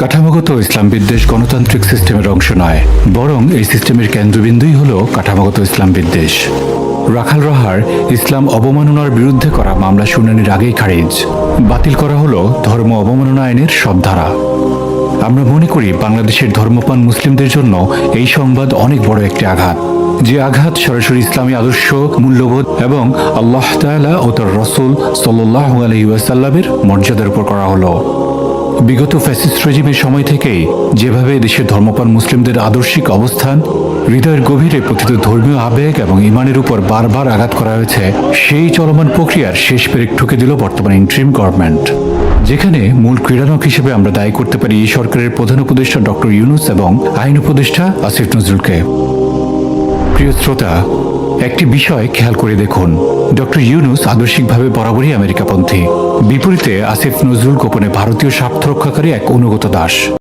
কাঠামোগত ইসলাম বিদ্বেষ গণতান্ত্রিক সিস্টেমের অংশ নয়, বরং এই সিস্টেমের কেন্দ্রবিন্দুই হল কাঠামোগত ইসলাম বিদ্বেষ রাখাল রাহার ইসলাম অবমাননার বিরুদ্ধে করা মামলা শুনানির আগেই খারিজ। বাতিল করা হলো ধর্ম অবমাননা আইনের সব ধারা। আমরা মনে করি বাংলাদেশের ধর্মপান মুসলিমদের জন্য এই সংবাদ অনেক বড় একটি আঘাত। যে আঘাত সরাসরি ইসলামী আদর্শ, মূল্যবোধ এবং আল্লাহ তাআলা ও তার রসুল সাল্লাহ আলহিউসাল্লামের মর্যাদার উপর করা হলো। বিগত ফ্যাসিস্ট রেজিমের সময় থেকেই যেভাবে দেশের ধর্মপান মুসলিমদের আদর্শিক অবস্থান, হৃদয়ের গভীরে প্রথিত ধর্মীয় আবেগ এবং ইমানের উপর বারবার আঘাত করা হয়েছে, সেই চলমান প্রক্রিয়ার শেষ পেরেক ঠুকে দিল বর্তমান ইন্ট্রিম গভর্নমেন্ট। যেখানে মূল ক্রীড়ানক হিসেবে আমরা দায়ী করতে পারি এই সরকারের প্রধান উপদেষ্টা ডক্টর ইউনুস এবং আইন উপদেষ্টা আসিফ নজরুলকে। প্রিয় শ্রোতা একটি বিষয় খেয়াল করে দেখুন। ডক্টর ইউনুস আদর্শিকভাবে বরাবরই আমেরিকাপন্থী। বিপরীতে আসিফ নজরুল গোপনে ভারতীয় স্বার্থ রক্ষাকারী এক অনুগত দাস।